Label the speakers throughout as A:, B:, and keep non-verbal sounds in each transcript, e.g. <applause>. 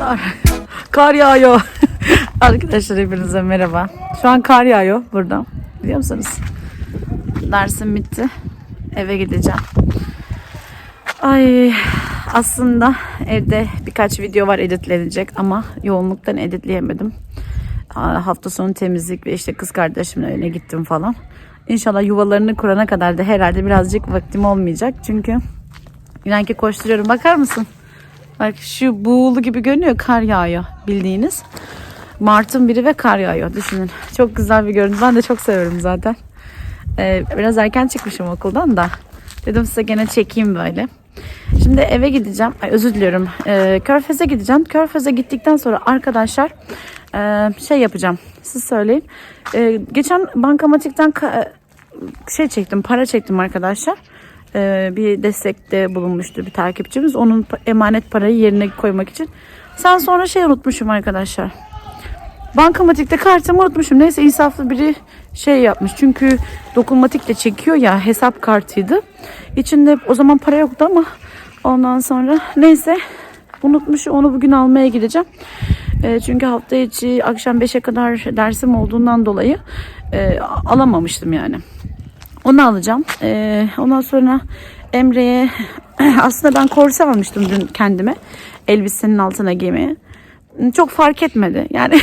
A: Kar, kar yağıyor. <laughs> Arkadaşlar hepinize merhaba. Şu an kar yağıyor burada. Biliyor musunuz? Dersim bitti. Eve gideceğim. Ay aslında evde birkaç video var editlenecek ama yoğunluktan editleyemedim. Hafta sonu temizlik ve işte kız kardeşimin evine gittim falan. İnşallah yuvalarını kurana kadar da herhalde birazcık vaktim olmayacak. Çünkü inan ki koşturuyorum. Bakar mısın? Bak şu buğulu gibi görünüyor kar yağıyor bildiğiniz. Mart'ın biri ve kar yağıyor düşünün. Çok güzel bir görüntü. Ben de çok seviyorum zaten. Ee, biraz erken çıkmışım okuldan da. Dedim size gene çekeyim böyle. Şimdi eve gideceğim. Ay, özür diliyorum. Ee, Körfez'e gideceğim. Körfez'e gittikten sonra arkadaşlar e, şey yapacağım. Siz söyleyin. Ee, geçen bankamatikten ka- şey çektim. Para çektim arkadaşlar. Ee, bir destekte bulunmuştu bir takipçimiz. Onun emanet parayı yerine koymak için. Sen sonra şey unutmuşum arkadaşlar. Bankamatikte kartımı unutmuşum. Neyse insaflı biri şey yapmış. Çünkü dokunmatikle çekiyor ya hesap kartıydı. İçinde o zaman para yoktu ama ondan sonra neyse unutmuşum. Onu bugün almaya gideceğim. E, çünkü hafta içi akşam 5'e kadar dersim olduğundan dolayı e, alamamıştım yani. Onu alacağım. E, ondan sonra Emre'ye <clears throat> aslında ben korse almıştım dün kendime. Elbisenin altına giymeye. Çok fark etmedi. Yani <laughs>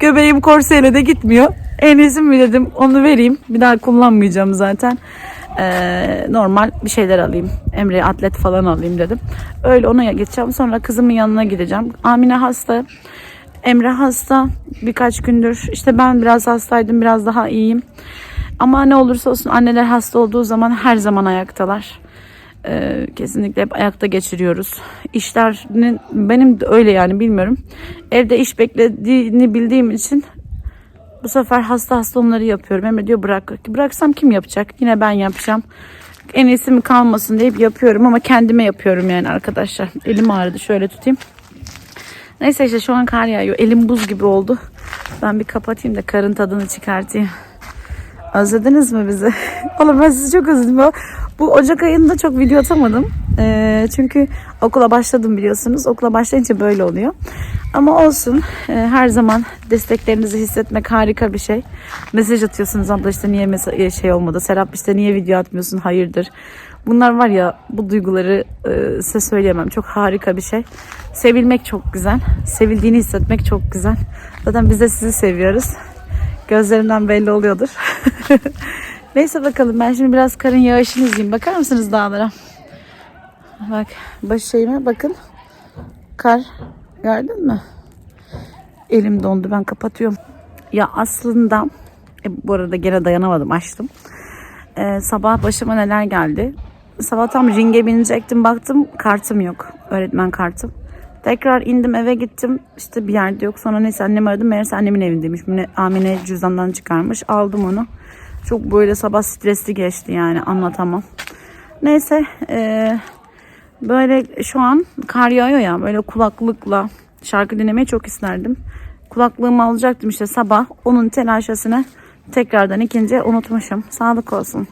A: göbeğim korseyle de gitmiyor. En iyisi mi dedim onu vereyim. Bir daha kullanmayacağım zaten. Ee, normal bir şeyler alayım. Emre'ye atlet falan alayım dedim. Öyle ona gideceğim. Sonra kızımın yanına gideceğim. Amine hasta. Emre hasta. Birkaç gündür. İşte ben biraz hastaydım. Biraz daha iyiyim. Ama ne olursa olsun anneler hasta olduğu zaman her zaman ayaktalar. Ee, kesinlikle hep ayakta geçiriyoruz. İşlerin benim de öyle yani bilmiyorum. Evde iş beklediğini bildiğim için bu sefer hasta hasta onları yapıyorum. Emre diyor bırak. Bıraksam kim yapacak? Yine ben yapacağım. En iyisi mi kalmasın deyip yapıyorum ama kendime yapıyorum yani arkadaşlar. Elim ağrıdı. Şöyle tutayım. Neyse işte şu an kar yağıyor. Elim buz gibi oldu. Ben bir kapatayım da karın tadını çıkartayım. Özlediniz mi bizi? <laughs> Oğlum ben sizi çok özledim. Bu Ocak ayında çok video atamadım. Ee, çünkü okula başladım biliyorsunuz. Okula başlayınca böyle oluyor. Ama olsun. Ee, her zaman desteklerinizi hissetmek harika bir şey. Mesaj atıyorsunuz abla işte niye mesa- şey olmadı. Serap işte niye video atmıyorsun? Hayırdır? Bunlar var ya bu duyguları e, size söyleyemem. Çok harika bir şey. Sevilmek çok güzel. Sevildiğini hissetmek çok güzel. Zaten biz de sizi seviyoruz. Gözlerimden belli oluyordur. <laughs> Neyse bakalım ben şimdi biraz karın yağışını izleyeyim. Bakar mısınız dağlara? Bak baş şeyime bakın. Kar gördün mü? Elim dondu ben kapatıyorum. Ya aslında e, bu arada gene dayanamadım açtım. Ee, sabah başıma neler geldi. Sabah tam ringe binecektim baktım kartım yok. Öğretmen kartım. Tekrar indim eve gittim. İşte bir yerde yok. Sonra neyse annem aradı. Meğerse annemin evindeymiş. Mine, Amine cüzdandan çıkarmış. Aldım onu. Çok böyle sabah stresli geçti yani anlatamam. Neyse eee, böyle şu an kar yağıyor ya böyle kulaklıkla şarkı dinlemeyi çok isterdim. Kulaklığımı alacaktım işte sabah. Onun telaşesine tekrardan ikinci unutmuşum. Sağlık olsun.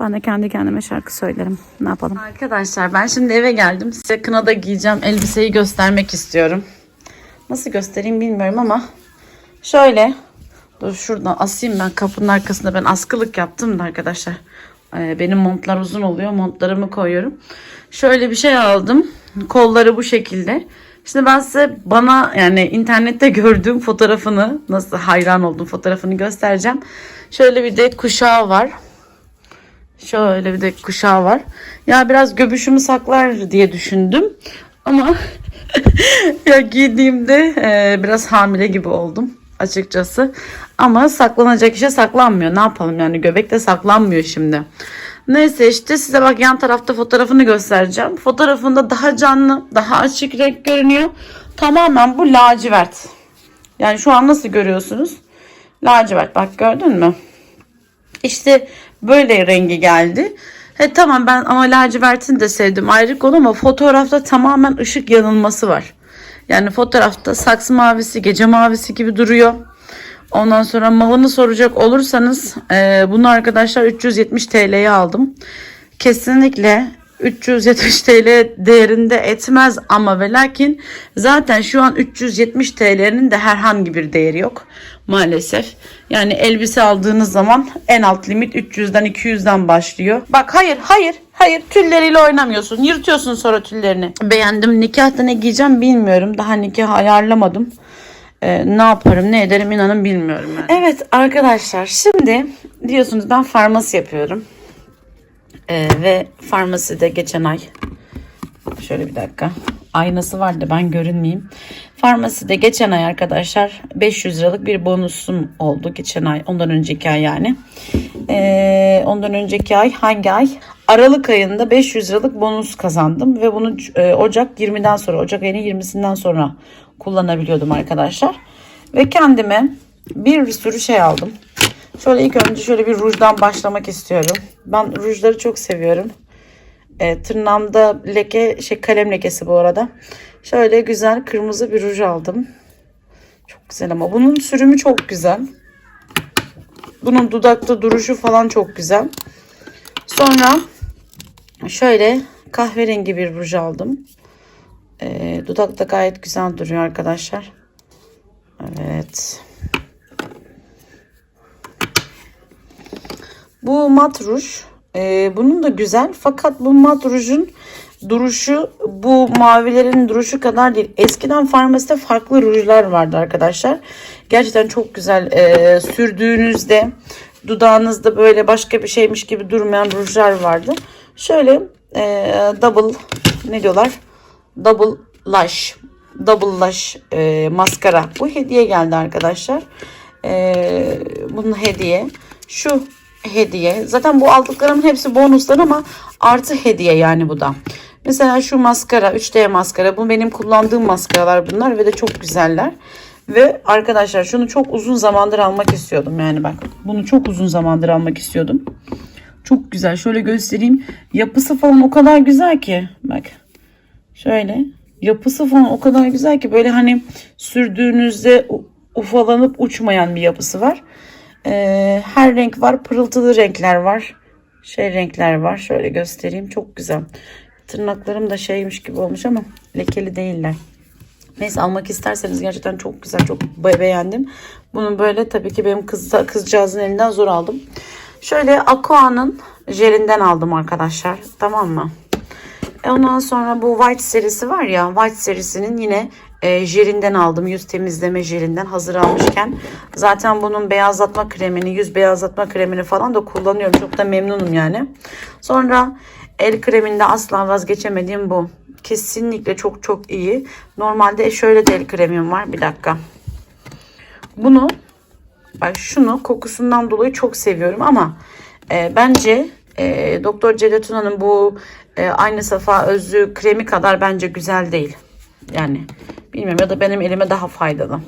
A: Ben de kendi kendime şarkı söylerim. Ne yapalım? Arkadaşlar ben şimdi eve geldim. Size kınada giyeceğim elbiseyi göstermek istiyorum. Nasıl göstereyim bilmiyorum ama şöyle dur şuradan asayım ben kapının arkasında ben askılık yaptım da arkadaşlar. Ee, benim montlar uzun oluyor. Montlarımı koyuyorum. Şöyle bir şey aldım. Kolları bu şekilde. Şimdi ben size bana yani internette <laughs> gördüğüm fotoğrafını nasıl hayran olduğum fotoğrafını göstereceğim. Şöyle bir de kuşağı var. Şöyle bir de kuşağı var. Ya biraz göbüşümü saklar diye düşündüm. Ama <laughs> ya giydiğimde e, biraz hamile gibi oldum açıkçası. Ama saklanacak işe saklanmıyor. Ne yapalım yani göbek de saklanmıyor şimdi. Neyse işte size bak yan tarafta fotoğrafını göstereceğim. Fotoğrafında daha canlı, daha açık renk görünüyor. Tamamen bu lacivert. Yani şu an nasıl görüyorsunuz? Lacivert bak gördün mü? İşte böyle rengi geldi. He tamam ben ama lacivertini de sevdim ayrı konu ama fotoğrafta tamamen ışık yanılması var. Yani fotoğrafta saksı mavisi, gece mavisi gibi duruyor. Ondan sonra malını soracak olursanız e, bunu arkadaşlar 370 TL'ye aldım. Kesinlikle 370 TL değerinde etmez ama ve lakin zaten şu an 370 TL'nin de herhangi bir değeri yok maalesef. Yani elbise aldığınız zaman en alt limit 300'den 200'den başlıyor. Bak hayır hayır hayır tülleriyle oynamıyorsun. Yırtıyorsun sonra tüllerini. Beğendim. Nikahta ne giyeceğim bilmiyorum. Daha nikah ayarlamadım. Ee, ne yaparım ne ederim inanın bilmiyorum yani. Evet arkadaşlar şimdi diyorsunuz ben farmasi yapıyorum. Ee, ve farmaside geçen ay şöyle bir dakika aynası vardı ben görünmeyeyim. Farmaside geçen ay arkadaşlar 500 liralık bir bonusum oldu geçen ay ondan önceki ay yani. Ee, ondan önceki ay hangi ay? Aralık ayında 500 liralık bonus kazandım ve bunu e, Ocak 20'den sonra Ocak ayının 20'sinden sonra kullanabiliyordum arkadaşlar. Ve kendime bir sürü şey aldım. Şöyle ilk önce şöyle bir rujdan başlamak istiyorum. Ben rujları çok seviyorum. E, tırnağımda leke, şey kalem lekesi bu arada. Şöyle güzel kırmızı bir ruj aldım. Çok güzel ama bunun sürümü çok güzel. Bunun dudakta duruşu falan çok güzel. Sonra şöyle kahverengi bir ruj aldım. E, dudakta gayet güzel duruyor arkadaşlar. Evet. Bu mat ruj. Ee, bunun da güzel. Fakat bu mat rujun duruşu bu mavilerin duruşu kadar değil. Eskiden farmaside farklı rujlar vardı arkadaşlar. Gerçekten çok güzel ee, sürdüğünüzde dudağınızda böyle başka bir şeymiş gibi durmayan rujlar vardı. Şöyle ee, double ne diyorlar? Double lash. Double lash ee, maskara. Bu hediye geldi arkadaşlar. Ee, bunun hediye. Şu hediye. Zaten bu aldıklarımın hepsi bonuslar ama artı hediye yani bu da. Mesela şu maskara 3D maskara. Bu benim kullandığım maskaralar bunlar ve de çok güzeller. Ve arkadaşlar şunu çok uzun zamandır almak istiyordum yani bak. Bunu çok uzun zamandır almak istiyordum. Çok güzel. Şöyle göstereyim. Yapısı falan o kadar güzel ki. Bak. Şöyle. Yapısı falan o kadar güzel ki böyle hani sürdüğünüzde ufalanıp uçmayan bir yapısı var. Ee, her renk var. Pırıltılı renkler var. Şey renkler var. Şöyle göstereyim. Çok güzel. Tırnaklarım da şeymiş gibi olmuş ama lekeli değiller. Neyse almak isterseniz gerçekten çok güzel. Çok beğendim. Bunu böyle tabii ki benim kız, kızcağızın elinden zor aldım. Şöyle Aqua'nın jelinden aldım arkadaşlar. Tamam mı? E ondan sonra bu White serisi var ya. White serisinin yine e, jelinden aldım. Yüz temizleme jelinden hazır almışken. Zaten bunun beyazlatma kremini, yüz beyazlatma kremini falan da kullanıyorum. Çok da memnunum yani. Sonra el kreminde asla vazgeçemediğim bu. Kesinlikle çok çok iyi. Normalde şöyle de el kremim var. Bir dakika. Bunu bak şunu kokusundan dolayı çok seviyorum ama e, bence e, Doktor Celatuna'nın bu e, aynı safa özlü kremi kadar bence güzel değil. Yani bilmiyorum ya da benim elime daha faydalı.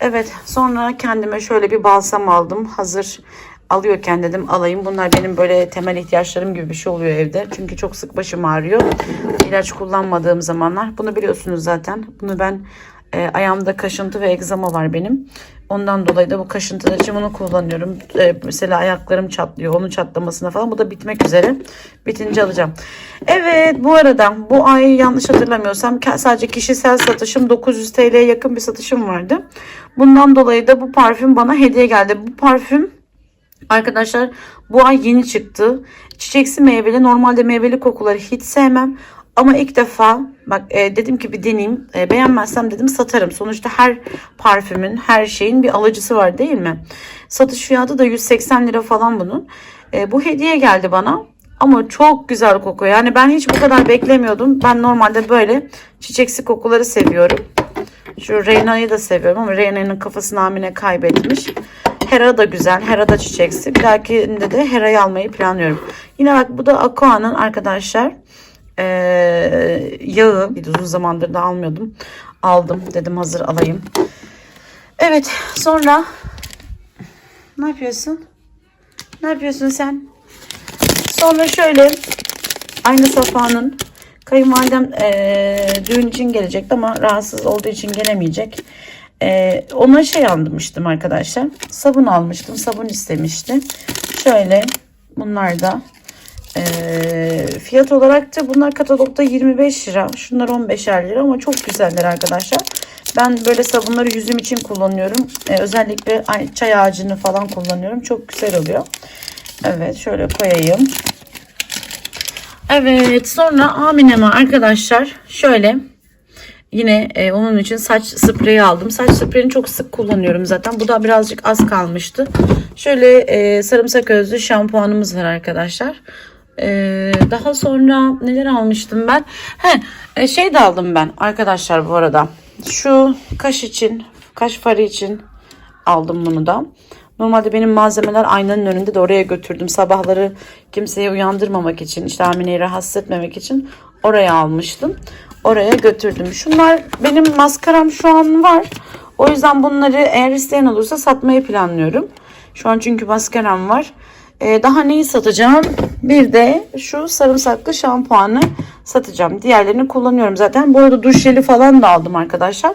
A: Evet sonra kendime şöyle bir balsam aldım. Hazır alıyorken dedim alayım. Bunlar benim böyle temel ihtiyaçlarım gibi bir şey oluyor evde. Çünkü çok sık başım ağrıyor. İlaç kullanmadığım zamanlar. Bunu biliyorsunuz zaten. Bunu ben e, ayağımda kaşıntı ve egzama var benim. Ondan dolayı da bu kaşıntılar için bunu kullanıyorum. E, mesela ayaklarım çatlıyor. Onun çatlamasına falan. Bu da bitmek üzere. Bitince alacağım. Evet bu arada bu ay yanlış hatırlamıyorsam sadece kişisel satışım 900 TL'ye yakın bir satışım vardı. Bundan dolayı da bu parfüm bana hediye geldi. Bu parfüm arkadaşlar bu ay yeni çıktı. Çiçeksi meyveli. Normalde meyveli kokuları hiç sevmem. Ama ilk defa bak e, dedim ki bir deneyeyim. E, beğenmezsem dedim satarım. Sonuçta her parfümün, her şeyin bir alıcısı var değil mi? Satış fiyatı da 180 lira falan bunun. E, bu hediye geldi bana. Ama çok güzel kokuyor. Yani ben hiç bu kadar beklemiyordum. Ben normalde böyle çiçeksi kokuları seviyorum. Şu Reyna'yı da seviyorum ama Reyna'nın kafasını Amine kaybetmiş. Hera da güzel. Hera da çiçeksi. Bir dahakinde de Hera'yı almayı planlıyorum. Yine bak bu da Aqua'nın arkadaşlar e, yağı. Bir de uzun zamandır da almıyordum. Aldım. Dedim hazır alayım. Evet. Sonra ne yapıyorsun? Ne yapıyorsun sen? Sonra şöyle aynı Safa'nın kayınvalidem e, düğün için gelecekti ama rahatsız olduğu için gelemeyecek. E, ona şey almıştım arkadaşlar. Sabun almıştım. Sabun istemişti. Şöyle bunlar da Ee, fiyat olarak da bunlar katalogda 25 lira. Şunlar 15'er lira ama çok güzeller arkadaşlar. Ben böyle sabunları yüzüm için kullanıyorum. Ee, özellikle ay- çay ağacını falan kullanıyorum. Çok güzel oluyor. Evet şöyle koyayım. Evet sonra Amine'me arkadaşlar şöyle yine e, onun için saç spreyi aldım. Saç spreyini çok sık kullanıyorum zaten. Bu da birazcık az kalmıştı. Şöyle e, sarımsak özlü şampuanımız var arkadaşlar. E, daha sonra neler almıştım ben? He, e, şey de aldım ben arkadaşlar bu arada. Şu kaş için, kaş farı için aldım bunu da. Normalde benim malzemeler aynanın önünde de oraya götürdüm. Sabahları kimseyi uyandırmamak için, işte Amine'yi rahatsız etmemek için oraya almıştım. Oraya götürdüm. Şunlar benim maskaram şu an var. O yüzden bunları eğer isteyen olursa satmayı planlıyorum. Şu an çünkü maskaram var. Ee, daha neyi satacağım? Bir de şu sarımsaklı şampuanı satacağım. Diğerlerini kullanıyorum zaten. Bu arada duş jeli falan da aldım arkadaşlar.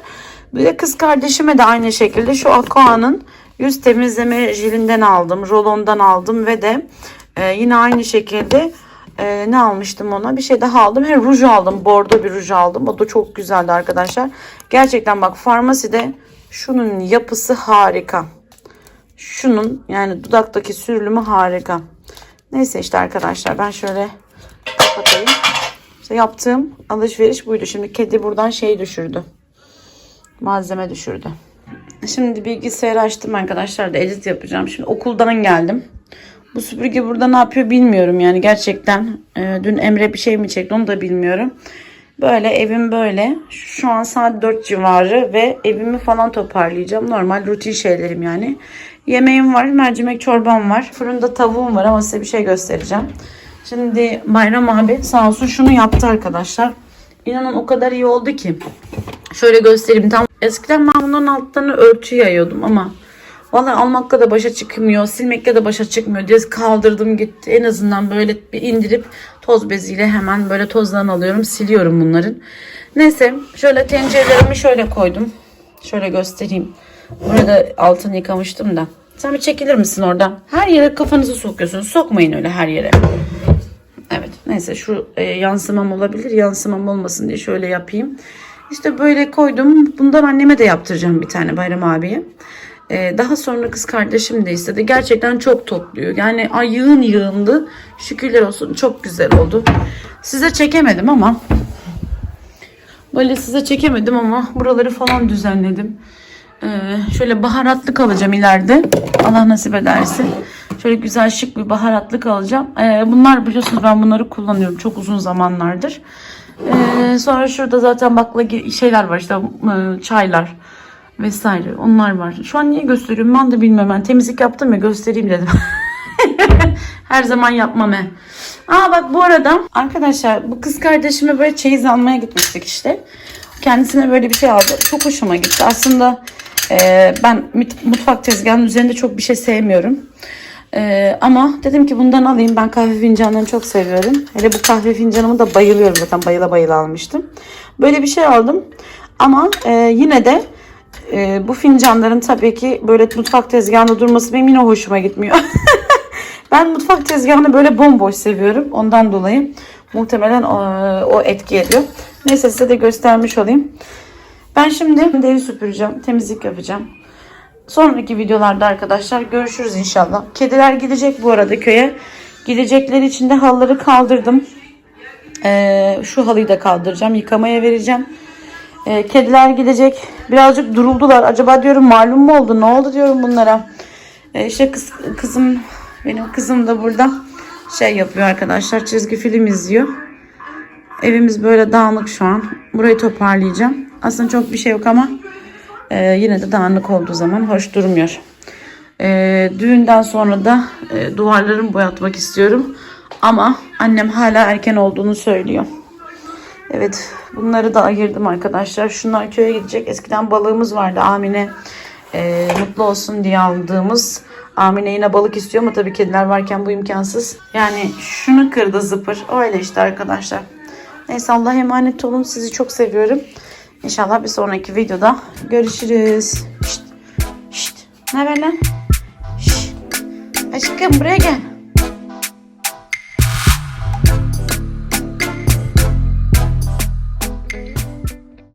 A: Bir de kız kardeşime de aynı şekilde şu Aqua'nın yüz temizleme jelinden aldım. Rolondan aldım ve de e, yine aynı şekilde e, ne almıştım ona? Bir şey daha aldım. He, ruj aldım. Bordo bir ruj aldım. O da çok güzeldi arkadaşlar. Gerçekten bak farmaside şunun yapısı harika. Şunun yani dudaktaki sürülümü harika. Neyse işte arkadaşlar ben şöyle kapatayım. İşte yaptığım alışveriş buydu. Şimdi kedi buradan şey düşürdü. Malzeme düşürdü. Şimdi bilgisayarı açtım arkadaşlar da edit yapacağım. Şimdi okuldan geldim. Bu süpürge burada ne yapıyor bilmiyorum yani gerçekten. Ee, dün Emre bir şey mi çekti onu da bilmiyorum. Böyle evim böyle. Şu an saat 4 civarı ve evimi falan toparlayacağım. Normal rutin şeylerim yani. Yemeğim var, mercimek çorbam var. Fırında tavuğum var ama size bir şey göstereceğim. Şimdi Bayram abi sağ olsun şunu yaptı arkadaşlar. İnanın o kadar iyi oldu ki. Şöyle göstereyim. Tam eskiden ben bunların altlarını örtü yayıyordum ama vallahi almakla da başa çıkmıyor, silmekle de başa çıkmıyor diye kaldırdım gitti. En azından böyle bir indirip toz beziyle hemen böyle tozlarını alıyorum, siliyorum bunların. Neyse şöyle tencerelerimi şöyle koydum. Şöyle göstereyim. Burada altını yıkamıştım da. Sen bir çekilir misin oradan? Her yere kafanızı sokuyorsunuz. Sokmayın öyle her yere. Evet neyse şu e, yansımam olabilir. Yansımam olmasın diye şöyle yapayım. İşte böyle koydum. Bundan anneme de yaptıracağım bir tane Bayram abiye. E, daha sonra kız kardeşim de istedi. Gerçekten çok topluyor. Yani ay yığın yığındı. Şükürler olsun çok güzel oldu. Size çekemedim ama böyle size çekemedim ama buraları falan düzenledim. Ee, şöyle baharatlık alacağım ileride. Allah nasip ederse. Şöyle güzel şık bir baharatlık alacağım. Ee, bunlar biliyorsunuz ben bunları kullanıyorum çok uzun zamanlardır. Ee, sonra şurada zaten bakla şeyler var işte e, çaylar vesaire onlar var. Şu an niye gösteriyorum ben de bilmiyorum. Ben temizlik yaptım ya göstereyim dedim. <laughs> Her zaman yapmam he. Aa bak bu arada arkadaşlar bu kız kardeşime böyle çeyiz almaya gitmiştik işte. Kendisine böyle bir şey aldı. Çok hoşuma gitti. Aslında e, ben mutfak tezgahının üzerinde çok bir şey sevmiyorum. E, ama dedim ki bundan alayım. Ben kahve fincanlarını çok seviyorum. Hele bu kahve fincanımı da bayılıyorum zaten. Bayıla bayıla almıştım. Böyle bir şey aldım. Ama e, yine de e, bu fincanların tabii ki böyle mutfak tezgahında durması benim yine hoşuma gitmiyor. <laughs> Ben mutfak tezgahını böyle bomboş seviyorum. Ondan dolayı muhtemelen o, o etki ediyor. Neyse size de göstermiş olayım. Ben şimdi evi süpüreceğim. Temizlik yapacağım. Sonraki videolarda arkadaşlar görüşürüz inşallah. Kediler gidecek bu arada köye. Gidecekleri için de halıları kaldırdım. Ee, şu halıyı da kaldıracağım. Yıkamaya vereceğim. Ee, kediler gidecek. Birazcık duruldular. Acaba diyorum malum mu oldu? Ne oldu diyorum bunlara. Ee, işte kız, kızım benim kızım da burada şey yapıyor arkadaşlar. Çizgi film izliyor. Evimiz böyle dağınık şu an. Burayı toparlayacağım. Aslında çok bir şey yok ama e, yine de dağınık olduğu zaman hoş durmuyor. E, düğünden sonra da e, duvarlarımı boyatmak istiyorum. Ama annem hala erken olduğunu söylüyor. Evet bunları da ayırdım arkadaşlar. Şunlar köye gidecek. Eskiden balığımız vardı Amine. e, mutlu olsun diye aldığımız. Amine yine balık istiyor ama tabii kediler varken bu imkansız. Yani şunu kırdı zıpır. Öyle işte arkadaşlar. Neyse Allah'a emanet olun. Sizi çok seviyorum. İnşallah bir sonraki videoda görüşürüz. Şşt, şşt. Ne haber? Şşt. Aşkım buraya gel.